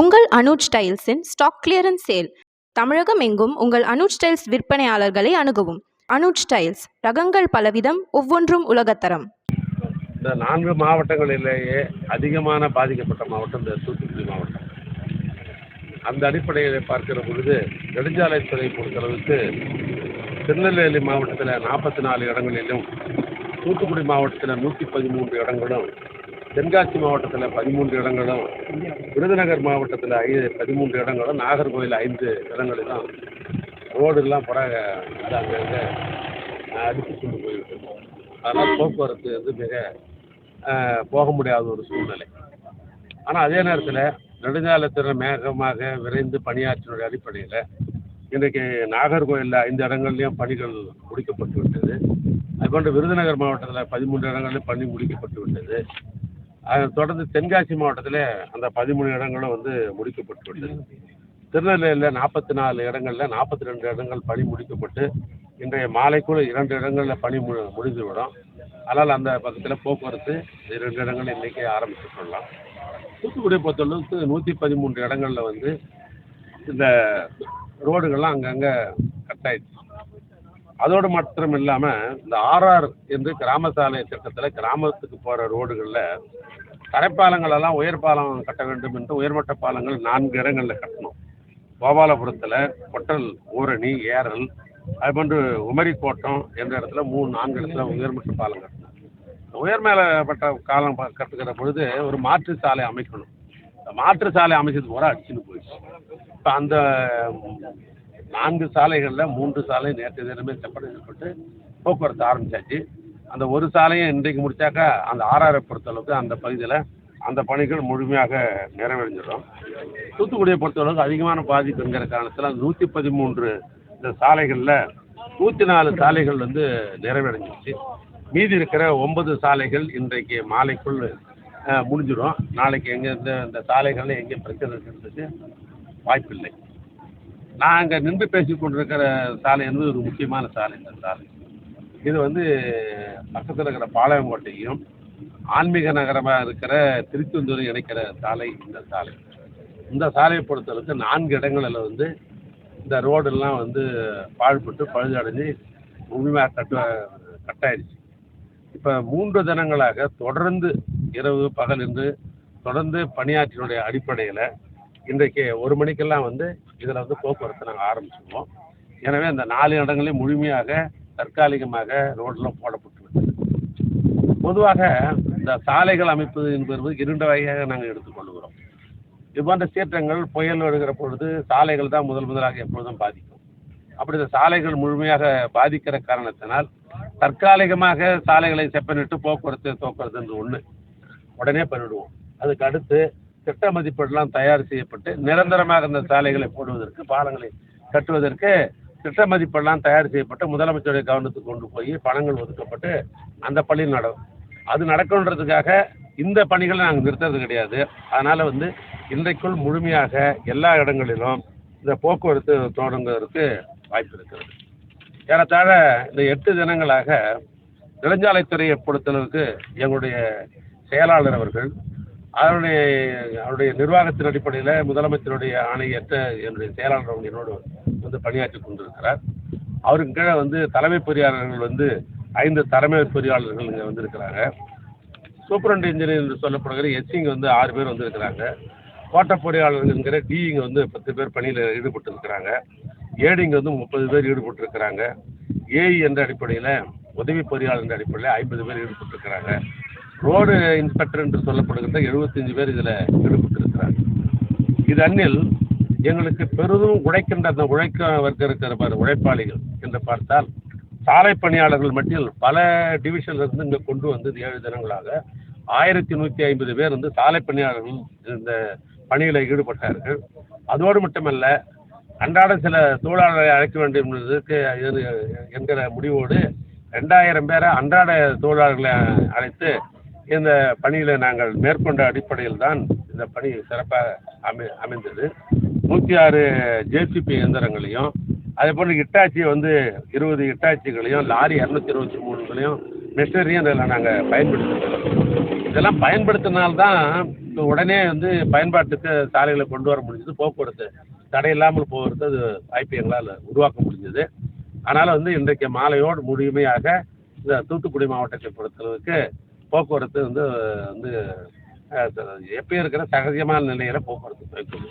உங்கள் அனுஜ் ஸ்டைல்ஸின் stock clearance sale. Tamilagam எங்கும் உங்கள் அனுஜ் டைல்ஸ் விற்பனையாளர்களை அணுகவும். அனுஜ் ஸ்டைல்ஸ் ரகங்கள் பலவிதம் ஒவ்வொன்றும் உலகத்தரம். இந்த நான்கு மாவட்டங்களிலேயே அதிகமான பாதிக்கப்பட்ட மாவட்டம் இந்த தூத்துக்குடி மாவட்டம். அந்த அடிப்படையில் பார்க்கிற பொழுது நெடுஞ்சாலைத்துறை பொறுத்தளவுக்கு திருநெல்வேலி மாவட்டத்தில் நாற்பத்தி நாலு இடங்களிலும் தூத்துக்குடி மாவட்டத்தில் நூற்றி பதிமூன்று இடங்களும் தென்காசி மாவட்டத்தில் பதிமூன்று இடங்களும் விருதுநகர் மாவட்டத்தில் ஐ பதிமூன்று இடங்களும் நாகர்கோவில் ஐந்து இடங்களிலும் ரோடுலாம் புற அது அங்கங்கே அடித்து கொண்டு போயிருக்கு அதனால் போக்குவரத்து வந்து மிக போக முடியாத ஒரு சூழ்நிலை. ஆனால் அதே நேரத்தில் நெடுஞ்சாலத்தில் மேகமாக விரைந்து பணியாற்றினுடைய அடிப்படையில் இன்றைக்கு நாகர்கோயிலில் ஐந்து இடங்கள்லையும் பணிகள் முடிக்கப்பட்டு விட்டது. அதுபோன்று விருதுநகர் மாவட்டத்தில் பதிமூன்று இடங்களிலும் பணி முடிக்கப்பட்டு விட்டது. அதை தொடர்ந்து தென்காசி மாவட்டத்தில் அந்த பதிமூணு இடங்களும் வந்து முடிக்கப்பட்டுள்ளது திருநெல்வேலியில் நாற்பத்தி நாலு இடங்களில் நாற்பத்தி ரெண்டு இடங்கள் பணி முடிக்கப்பட்டு இன்றைய மாலைக்குள் இரண்டு இடங்களில் பணி மு முடிந்துவிடும். அதனால் அந்த பக்கத்தில் போக்குவரத்து இரண்டு இடங்கள் இன்றைக்கே ஆரம்பித்து கொள்ளலாம் தூத்துக்குடியை பொறுத்தளவுக்கு நூற்றி பதிமூன்று இடங்களில் வந்து இந்த ரோடுகள்லாம் அங்கங்கே கட் ஆயிடுச்சு அதோடு மாத்திரம் இல்லாமல் இந்த ஆர்ஆர் என்று கிராம சாலை திட்டத்தில் கிராமத்துக்கு போகிற ரோடுகளில் தரைப்பாலங்களெல்லாம் உயர் பாலம் கட்ட வேண்டும் என்று உயர்மட்ட பாலங்கள் நான்கு இடங்களில் கட்டணும். கோபாலபுரத்தில் கொட்டல் ஊரணி ஏரல் அது போன்று உமரிக்கோட்டம் என்ற இடத்துல மூணு நான்கு இடத்துல உயர்மட்ட பாலம் கட்டணும். உயர்மேலப்பட்ட காலம் கட்டுக்கிற பொழுது ஒரு மாற்று சாலை அமைக்கணும். மாற்று சாலை அமைச்சது பூரா அடிச்சுன்னு போயிடுச்சு. இப்போ அந்த நான்கு சாலைகளில் மூன்று சாலை நேற்று தினமே செப்பனிடப்பட்டு போக்குவரத்து ஆரம்பிச்சாச்சு. அந்த ஒரு சாலையும் இன்றைக்கு முடிச்சாக்கா அந்த ஆர்ஆரை பொறுத்தளவுக்கு அந்த பகுதியில் அந்த பணிகள் முழுமையாக நிறைவடைஞ்சிடும். தூத்துக்குடியை பொறுத்தளவுக்கு அதிகமான பாதிப்புங்கிற காரணத்தில் நூற்றி பதிமூன்று இந்த சாலைகளில் நூற்றி நாலு சாலைகள் வந்து நிறைவடைஞ்சிச்சு மீதி இருக்கிற ஒன்பது சாலைகள் இன்றைக்கு மாலைக்குள் முடிஞ்சிடும். நாளைக்கு எங்கே இந்த இந்த சாலைகளில் எங்கேயும் பிரச்சனை இருக்கிறதுக்கு வாய்ப்பில்லை. நான் அங்கே நின்று பேசி கொண்டிருக்கிற சாலை என்பது ஒரு முக்கியமான சாலை இந்த சாலை. இது வந்து பக்கத்தில் இருக்கிற பாளையங்கோட்டையும் ஆன்மீக நகரமாக இருக்கிற திருச்செந்தூரும் இணைக்கிற சாலை இந்த சாலை. இந்த சாலையை பொறுத்தளவுக்கு நான்கு இடங்களில் வந்து இந்த ரோடெல்லாம் வந்து பாழ்பட்டு பழுதடைஞ்சு முழுமையாக கட்ட கட்டாயிடுச்சு இப்போ மூன்று தினங்களாக தொடர்ந்து இரவு பகல் என்று தொடர்ந்து பணியாற்றினுடைய அடிப்படையில் இன்றைக்கு ஒரு மணிக்கெல்லாம் வந்து இதில் வந்து போக்குவரத்து நாங்கள் ஆரம்பிச்சிருவோம். எனவே அந்த நாலு இடங்களையும் முழுமையாக தற்காலிகமாக ரோடெலாம் போடப்பட்டு பொதுவாக இந்த சாலைகள் அமைப்பது என்பது இரண்டு வகையாக நாங்கள் எடுத்துக்கொள்கிறோம் இது சீற்றங்கள் புயல் வருகிற பொழுது சாலைகள் தான் முதல் முதலாக எப்பொழுதும் பாதிக்கும். அப்படி இந்த சாலைகள் முழுமையாக பாதிக்கிற காரணத்தினால் தற்காலிகமாக சாலைகளை செப்பனிட்டு போக்குவரத்து போக்குவரத்து என்று ஒன்று உடனே பண்ணிடுவோம் அதுக்கு அடுத்து திட்ட மதிப்பீடுலாம் தயார் செய்யப்பட்டு நிரந்தரமாக இந்த சாலைகளை போடுவதற்கு பாலங்களை கட்டுவதற்கு திட்ட மதிப்பெல்லாம் தயார் செய்யப்பட்டு முதலமைச்சருடைய கவனத்துக்கு கொண்டு போய் பணங்கள் ஒதுக்கப்பட்டு அந்த பணி நடக்கும் அது நடக்கணுன்றதுக்காக இந்த பணிகளை நாங்கள் நிறுத்துறது கிடையாது. அதனால் வந்து இன்றைக்குள் முழுமையாக எல்லா இடங்களிலும் இந்த போக்குவரத்து தொடங்குவதற்கு வாய்ப்பு இருக்கிறது. ஏறத்தாழ இந்த எட்டு தினங்களாக நெடுஞ்சாலைத்துறையை பொறுத்தளவுக்கு எங்களுடைய செயலாளர் அவர்கள் அவருடைய அவருடைய நிர்வாகத்தின் அடிப்படையில் முதலமைச்சருடைய ஆணையற்ற என்னுடைய செயலாளர் அவங்க என்னோடு வந்து பணியாற்றி கொண்டிருக்கிறார். அவருக்கு கீழே வந்து தலைமை பொறியாளர்கள் வந்து ஐந்து தலைமை பொறியாளர்கள் இங்கே வந்திருக்கிறாங்க. சூப்பரண்ட் இன்ஜினியர் என்று சொல்லப்படுகிற எஸ்சிங்க வந்து ஆறு பேர் வந்திருக்கிறாங்க. கோட்ட பொறியாளர்கள்ங்கிற டிஇங்க வந்து பத்து பேர் பணியில் ஈடுபட்டு இருக்கிறாங்க ஏடிங்க வந்து முப்பது பேர் ஈடுபட்டு இருக்கிறாங்க ஏஇ என்ற அடிப்படையில் உதவி பொறியாளர் என்ற அடிப்படையில் ஐம்பது பேர் ஈடுபட்டு இருக்கிறாங்க ரோடு இன்ஸ்பெக்டர் என்று சொல்லப்படுகின்ற எழுபத்தஞ்சு பேர் இதில் ஈடுபட்டு இது அந்நில் எங்களுக்கு பெரிதும் உழைக்கின்ற அந்த உழைக்க வர்க்க இருக்கிற பாரு உழைப்பாளிகள் என்று பார்த்தால் சாலை பணியாளர்கள் மட்டில் பல டிவிஷன்ல இருந்து இங்கே கொண்டு வந்து ஏழு தினங்களாக ஆயிரத்தி நூற்றி ஐம்பது பேர் வந்து சாலை பணியாளர்கள் இந்த பணியில் ஈடுபட்டார்கள். அதோடு மட்டுமல்ல அன்றாட சில தொழிலாளர்களை அழைக்க வேண்டும் என்பதற்கு என்கிற முடிவோடு ரெண்டாயிரம் பேரை அன்றாட தொழிலாளர்களை அழைத்து இந்த பணியில் நாங்கள் மேற்கொண்ட அடிப்படையில் தான் இந்த பணி சிறப்பாக அமை அமைந்தது. நூற்றி ஆறு ஜேசிபி இயந்திரங்களையும் அதே போல் இட்டாச்சி வந்து இருபது இட்டாச்சிகளையும் லாரி இரநூத்தி இருபத்தி மூணுகளையும் மிஷினரியும் இதில் நாங்கள் பயன்படுத்தினோம் இதெல்லாம் பயன்படுத்தினால்தான் இப்போ உடனே வந்து பயன்பாட்டுக்கு சாலைகளை கொண்டு வர முடிஞ்சது. போக்குவரத்து தடையில்லாமல் போகிறது அது வாய்ப்பு எங்களால் உருவாக்க முடிஞ்சது. அதனால் வந்து இன்றைக்கு மாலையோடு முழுமையாக இந்த தூத்துக்குடி மாவட்டத்தை பொறுத்தளவுக்கு போக்குவரத்து வந்து வந்து எப்பயும் இருக்கிற சகஜமான நிலையில் போக்குவரத்து போய்க்கொண்டு